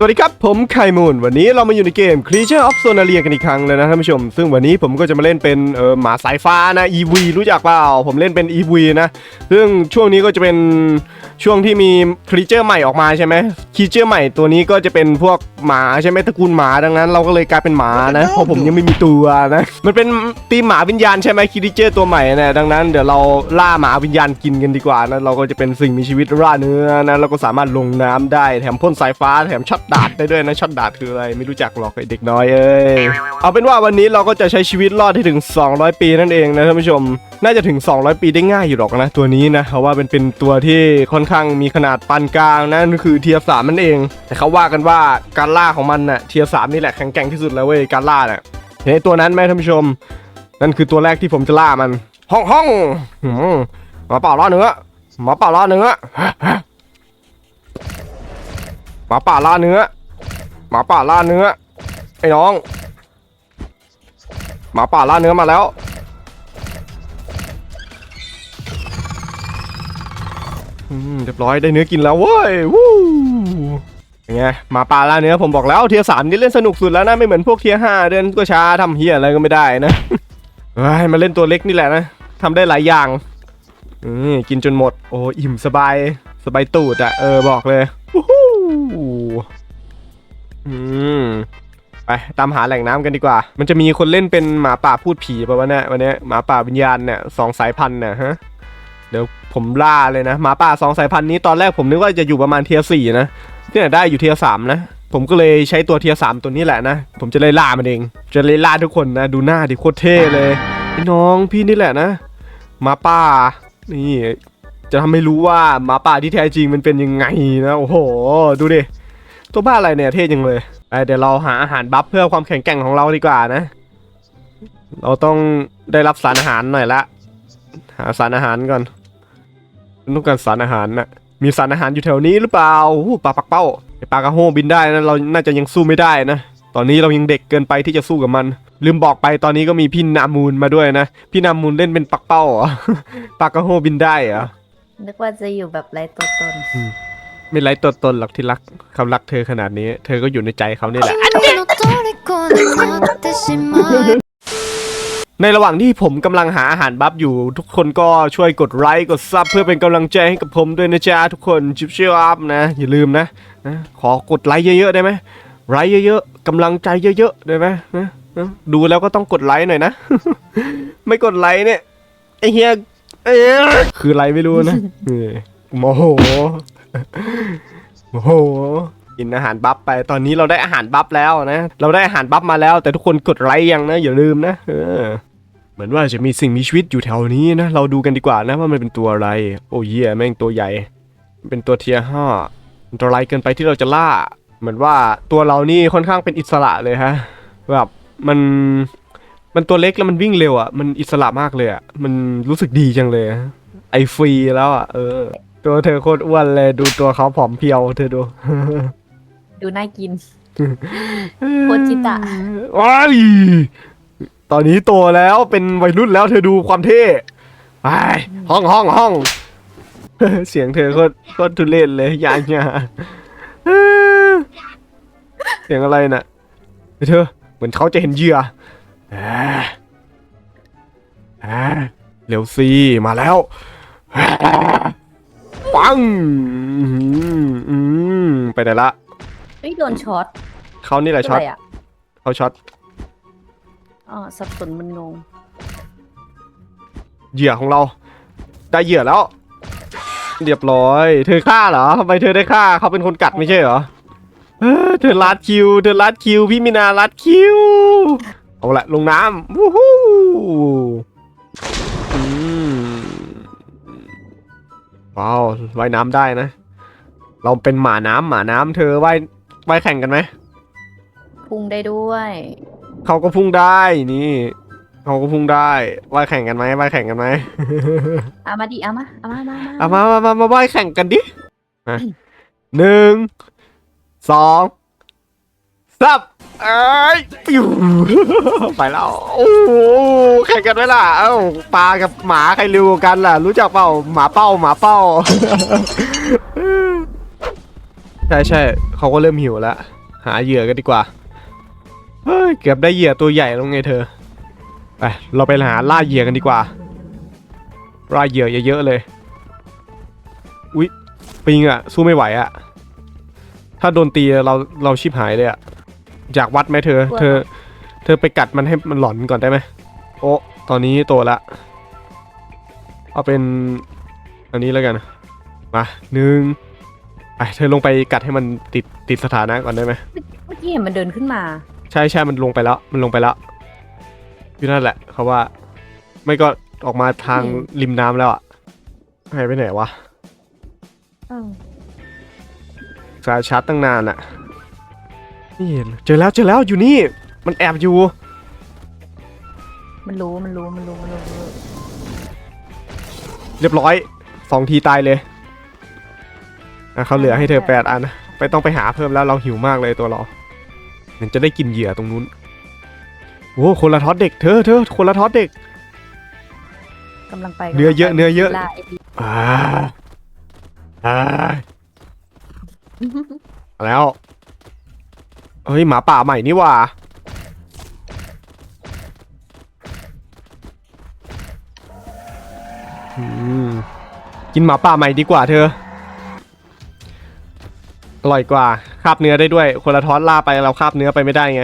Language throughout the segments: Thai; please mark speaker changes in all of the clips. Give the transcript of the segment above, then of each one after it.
Speaker 1: สวัสดีครับ ผมไคมูนวันนี้เรามาอยู่ในเกม Creature of Sonaria กันอีกครั้งเลยนะท่านผู้ชม ซึ่งวันนี้ผมก็จะมาเล่นเป็นเออหมาสายฟ้านะ EV รู้จักเปล่า ผมเล่นเป็น EV นะ ซึ่งช่วงนี้ก็จะเป็นช่วงที่มี Creature ใหม่ออกมาใช่ไหม Creature ใหม่ตัวนี้ก็จะเป็นพวกหมาใช่ไหมตระกูลหมาดังนั้น เราก็เลยกลายเป็นหมานะ เพราะผมยังไม่มีตัวนะ มันเป็นตีมหมาวิญญาณใช่ไหม Creature ตัวใหม่นะดังนั้นเดี๋ยวเราล่าหมาวิญญาณกินกันดีกว่านะ เราก็จะเป็นสิ่งมีชีวิตล่าเนื้อนะ เราก็สามารถลงน้ำได้ แถมพ่นสายฟ้า แถมช็อตดาดได้ด้วยนะช็อตดาดคืออะไรไม่รู้จักหรอกไอเด็กน้อยเอ้ยเอาเป็นว่าวันนี้เราก็จะใช้ชีวิตรอดให้ถึง 200 ปีนั่นเองนะท่านผู้ชม น่าจะถึง 200 ปีได้ง่ายอยู่หรอกนะตัวนี้นะเพราะว่าเป็นเป็นตัวที่ค่อนข้างมีขนาดปานกลางนะนั่นคือเทียสามนั่นเอง แต่เขาว่ากันว่าการล่าของมันน่ะเทียสามนี่แหละแข็งแกร่งที่สุดแล้วเว้ยการล่าน่ะเห็นตัวนั้นไหมท่านผู้ชม นั่นคือตัวแรกที่ผมจะล่ามัน ห้องห้องหมหมาป่าล่าเนื้อหมาเป่าล่าเนื้อ หมาป่าล่าเนื้อ หมาป่าล่าเนื้อ ไอ้น้อง หมาป่าล่าเนื้อมาแล้ว อืมเรียบร้อยได้เนื้อกินแล้วเว้ย วู้ยังไงหมาป่าล่าเนื้อผมบอกแล้วเทียสามนี่เล่นสนุกสุดแล้วนะไม่เหมือนพวกเทียห้าเดินก็ช้าทำเฮียอะไรก็ไม่ได้นะเฮ้ยมาเล่นตัวเล็กนี่แหละนะทำได้หลายอย่างอืมกินจนหมด โอ้อิ่มสบายสบายตูดอะเออบอกเลย อืมไปตามหาแหล่งน้ำกันดีกว่า มันจะมีคนเล่นเป็นหมาป่าพูดผีป่าวะเนี่ยวันเนี้ยหมาป่าวิญญาณเนี่ยสองสายพันธุ์เนี่ยฮะ เดี๋ยวผมล่าเลยนะหมาป่าสองสายพันธุ์นี้ตอนแรกผมนึกว่าจะอยู่ประมาณเทียสี่นะเนี่ยได้อยู่เทียสามนะ ผมก็เลยใช้ตัวเทียสามตัวนี้แหละนะ ผมจะเลยล่ามันเอง จะเลยล่าทุกคนนะ ดูหน้าดิโคตรเท่เลย น้องพี่นี่แหละนะหมาป่านี่ จะทำให้รู้ว่าหมาป่าที่แท้จริงมันเป็นยังไงนะโอ้โห ดูดิ ตัวบ้าอะไรเนี่ยเท่จังเลยไปเดี๋ยวเราหาอาหารบัฟเพื่อความแข็งแกร่งของเราดีกว่านะ เราต้องได้รับสารอาหารหน่อยละ หาสารอาหารก่อนต้องการสารอาหารนะมีสารอาหารอยู่แถวนี้หรือเปล่าปลาปักเป้าไอปลากระโฮบินได้นะเราน่าจะยังสู้ไม่ได้นะ ตอนนี้เรายังเด็กเกินไปที่จะสู้กับมัน ลืมบอกไปตอนนี้ก็มีพี่นามูลมาด้วยนะ พี่นามูลเล่นเป็นปักเป้าเหรอปลากระโฮบินได้เหรอ
Speaker 2: นึกว่าจะอยู่แบบไร้ตัวตน
Speaker 1: ไม่ไร้ตัวตนหรอกที่รักเขารักเธอขนาดนี้ เธอก็อยู่ในใจเขานี่แหละ
Speaker 3: の虜になってしまえ
Speaker 1: ในระหว่างที่ผมกำลังหาอาหารบัฟอยู่ ทุกคนก็ช่วยกดไลค์กดซับเพื่อเป็นกำลังใจให้กับผมด้วยนะจ๊ะทุกคนชิปเชียอัพนะ อย่าลืมนะนะ ขอกดไลค์เยอะๆได้ไหมไลค์เยอะๆกำลังใจเยอะๆได้ไหมนะนะดูแล้วก็ต้องกดไลค์หน่อยนะ ไม่กดไลค์เนี่ยไอเฮีย เอ้ยคืออะไรไม่รู้นะนี่โมโหโมโหกินอาหารบัฟไปตอนนี้เราได้อาหารบัฟแล้วนะ เราได้อาหารบัฟมาแล้ว แต่ทุกคนกดไลค์ยังนะอย่าลืมนะเออเหมือนว่าจะมีสิ่งมีชีวิตอยู่แถวนี้นะเราดูกันดีกว่านะว่ามันเป็นตัวอะไร โอ้เยี่ยแม่งตัวใหญ่ เป็นตัวเทียห้าอันตรายเกินไปที่เราจะล่า เหมือนว่าตัวเรานี่ค่อนข้างเป็นอิสระเลยฮะแบบมัน มันตัวเล็กแล้วมันวิ่งเร็วอะ มันอิสระมากเลยอะ มันรู้สึกดีจังเลยอะไอฟรีแล้วอะ เออ ตัวเธอโคตรอ้วนเลย ดูตัวเขาผอมเพรียวเธอดู
Speaker 2: ดูน่ากิน โคจิตะ
Speaker 1: ว้ายตอนนี้โตแล้วเป็นวัยรุ่นแล้วเธอดูความเท่ไปห้องห้องห้อง เสียงเธอโคตรโคตรทุเรศเลยยางยาเสียงอะไรน่ะเฮ้ยเธอ เหมือนเขาจะเห็นเหยื่อ อ่าอ่าเร็วสิมาแล้วอ่าปังอืมอืมไปไหนละ
Speaker 2: เฮ้ยโดนช็อต
Speaker 1: เขานี่แหละช็อต
Speaker 2: อะไรอะ
Speaker 1: เขาช็อต
Speaker 2: อ๋อสับสนมันงง
Speaker 1: เหยื่อของเรา ได้เหยื่อแล้ว เรียบร้อย เธอฆ่าเหรอทำไมเธอได้ฆ่าเขาเป็นคนกัดไม่ใช่เหรอเออเธอลัดคิว เธอลัดคิว พี่มินาลัดคิว เอาละลงน้ำวู้ฮู้อืมว้าวว่ายน้ำได้นะ เราเป็นหมาน้ำหมาน้ำเธอว่ายว่ายแข่งกันไหม
Speaker 2: พุ่งได้ด้วย
Speaker 1: เขาก็พุ่งได้นี่เขาก็พุ่งได้ว่ายแข่งกันไหมว่ายแข่งกันไหม
Speaker 2: เอามาดิเอามาเอามามา
Speaker 1: เอามามามามาว่ายแข่งกันดิมาหนึ่งสองสับ เอ้ยปิวไปแล้วโอ้โหแข่งกันไหมล่ะเอ้าปลากับหมาใครเร็วกันล่ะ รู้จักเปล่าหมาเป้าหมาเป้า ใช่ใช่เขาก็เริ่มหิวแล้วหาเหยื่อกันดีกว่าเฮ้ยเกือบได้เหยื่อตัวใหญ่แล้วไงเธอไปเราไปหาล่าเหยื่อกันดีกว่าล่าเหยื่อเยอะๆเลยอุ๊ยปิงอะสู้ไม่ไหวอะถ้าโดนตีเราเราชิบหายเลยอะ อยากวัดไหมเธอ เธอ เธอไปกัดมันให้มันหลอนก่อนได้ไหมโอ้ตอนนี้โตละ เอาเป็น อันนี้แล้วกัน มาหนึ่งไปเธอลงไปกัดให้มันติดติดสถานะก่อนได้ไหม
Speaker 2: เมื่อกี้เห็นมันเดินขึ้นมา
Speaker 1: ใช่ใช่มันลงไปแล้ว มันลงไปแล้วอยู่นั่นแหละเขาว่า ไม่ก็ออกมาทางริมน้ำแล้วอะหายไปไหนวะ
Speaker 2: เออ
Speaker 1: สายชาร์จตั้งนานอะ นี่เห็นเจอแล้วเจอแล้วอยู่นี่ มันแอบอยู่
Speaker 2: มันรู้มันรู้มันรู้มันรู้มันรู้
Speaker 1: เรียบร้อยสองทีตายเลยอะเขาเหลือให้เธอแปดอันนะไปต้องไปหาเพิ่มแล้วเราหิวมากเลยตัวเรามันจะได้กินเหยื่อตรงนู้นโอ้คนละท็อตเด็กเธอเธอคนละท็อตเด็ก
Speaker 2: กำลังไป
Speaker 1: เนื้อเยอะเนื้อเยอะ
Speaker 2: ล่าไอ้ดี
Speaker 1: อ่าอ่ามาแล้ว เฮ้ยหมาป่าใหม่นี่ว่าอืมกินหมาป่าใหม่ดีกว่าเธอ อร่อยกว่าคาบเนื้อได้ด้วย คนละท้อนล่าไปเราคาบเนื้อไปไม่ได้ไง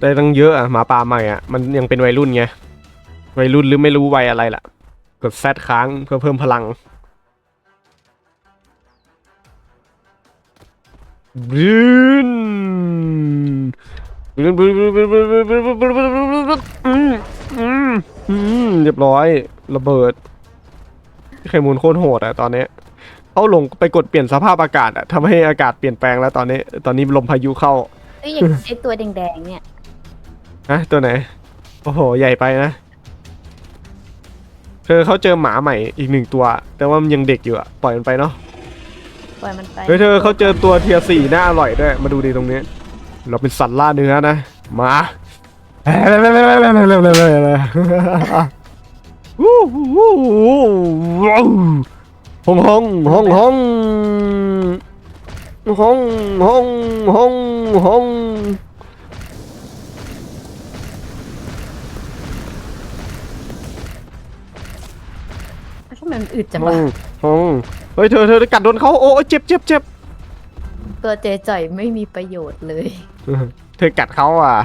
Speaker 1: ได้ตั้งเยอะอะหมาป่าใหม่อะมันยังเป็นวัยรุ่นไงวัยรุ่นหรือไม่รู้วัยอะไรล่ะ กดแซดค้างเพื่อเพิ่มพลังบืน เรียบร้อย ระเบิดไข่มูลโคตรโหดอะตอนนี้เขาลงไปกดเปลี่ยนสภาพอากาศอะทำให้อากาศเปลี่ยนแปลงแล้วตอนนี้ ตอนนี้ลมพายุเข้า
Speaker 2: เอ้ยอย่างไอ้ตัวแดงๆเนี่ย
Speaker 1: ฮะตัวไหน โอ้โห ใหญ่ไปนะเธอเขาเจอหมาใหม่อีกหนึ่งตัว แต่ว่ามันยังเด็กอยู่อะปล่อยมันไปเนาะ
Speaker 2: ปล่อยมันไป
Speaker 1: เฮ้ยเธอเขาเจอตัวเทียสี่น่าอร่อยด้วย มาดูดีตรงนี้ เราเป็นสัตว์ล่าเนื้อนะ มาวู้วู้ว้าวห้องห้องห้องห้องห้องห้องห้องห้อง
Speaker 2: ทำไมมันอึดจัง
Speaker 1: ห้อ
Speaker 2: วะ
Speaker 1: งห้องเฮ้ยเธอเธอกัดโดนเขาโอ้เจ็บเจ็บเจ็บ
Speaker 2: ตัวเจจ่อยไม่มีประโยชน์เลย
Speaker 1: เธอกัดเขาอะ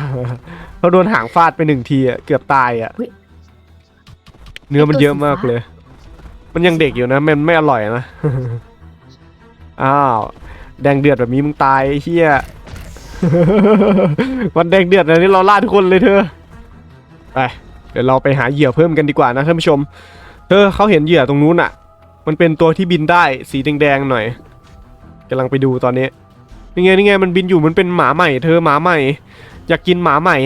Speaker 1: เขาโดนหางฟาดไปหนึ่งทีอะเกือบตายอะ
Speaker 2: เฮ้ย
Speaker 1: เนื้อมัน
Speaker 2: ไอ้ตัว
Speaker 1: เยอะมาก
Speaker 2: สีฟ้า
Speaker 1: เลย มันยังเด็กอยู่นะมันไม่อร่อยนะ อ้าว แดงเดือดแบบนี้มึงตายไอ้เฮีย วันแดงเดือดอันนี้เราล่าทุกคนเลยเธอ ไป เดี๋ยวเราไปหาเหยื่อเพิ่มกันดีกว่านะท่านผู้ชม เธอเขาเห็นเหยื่อตรงนู้นอะ มันเป็นตัวที่บินได้สีแดงๆหน่อยกำลังไปดูตอนนี้ นี่ไงนี่ไงมันบินอยู่มันเป็นหมาใหม่ เธอหมาใหม่ อยากกินหมาใหม่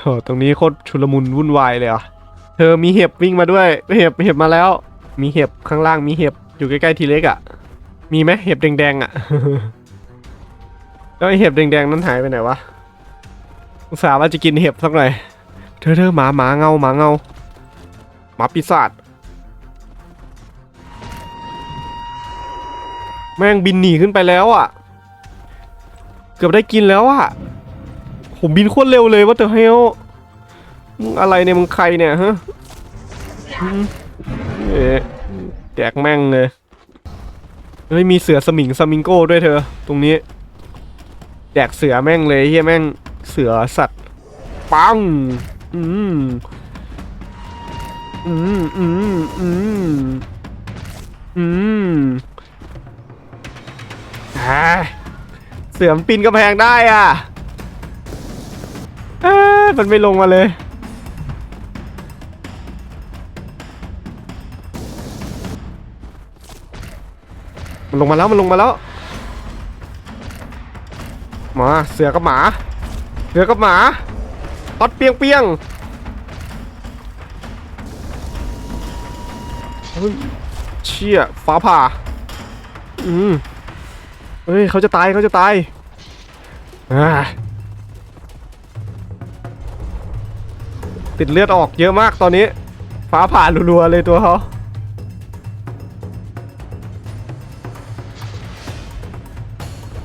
Speaker 1: โอ้ตรงนี้โคตรชุลมุนวุ่นวายเลยอะเธอมีเห็บวิ่งมาด้วย เห็บเห็บมาแล้ว มีเห็บข้างล่างมีเห็บอยู่ใกล้ๆทีเล็กอะ มีไหมเห็บแดงๆอะแล้วเห็บแดงๆนั้นหายไปไหนวะอุตส่าห์ว่าจะกินเห็บสักหน่อยเธอเธอหมาหมาเงาหมาเงาหมาปีศาจแม่งบินหนีขึ้นไปแล้วอะ เกือบได้กินแล้วอะผมบินโคตรเร็วเลยว่าเธอเฮลมึงอะไรเนี่ยมึงใครเนี่ยฮะเอ๊ะแจกแม่งเลยเฮ้ยมีเสือสมิงสมิงโก้ด้วยเธอ ตรงนี้แจกเสือแม่งเลยเฮียแม่งเสือสัตว์ปังอืมอืมอืมอืมอืมอ่า สือมปีนกระแพงได้อะมันไม่ลงมาเลย มันลงมาแล้วมันลงมาแล้วมาเสือกับหมา เสือกับหมาตอดเปียงเปียงเชี่ยฟ้าผ่า อืม เฮ้ยเขาจะตายเขาจะตายอ่าติดเลือดออกเยอะมากตอนนี้ ฟ้าผ่ารัวๆเลยตัวเขา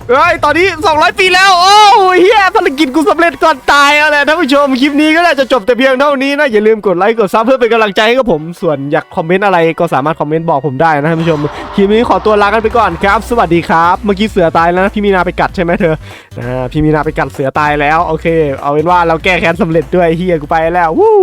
Speaker 1: เอ้ยตอนนี้ 200 ปีแล้ว โอ้ยเฮียภารกิจกูสำเร็จก่อนตายเอาแหละท่านผู้ชม คลิปนี้ก็น่าจะจบแต่เพียงเท่านี้นะ อย่าลืมกดไลค์ กดซับเพื่อเป็นกำลังใจให้กับผม ส่วนอยากคอมเมนต์อะไรก็สามารถคอมเมนต์บอกผมได้นะท่านผู้ชม คลิปนี้ขอตัวลากันไปก่อนครับ สวัสดีครับ เมื่อกี้เสือตายแล้วนะพี่มีนาไปกัดใช่ไหมเธออ่าพี่มีนาไปกัดเสือตายแล้ว โอเค เอาเป็นว่าเราแก้แค้นสำเร็จด้วยเฮียกูไปแล้ววู้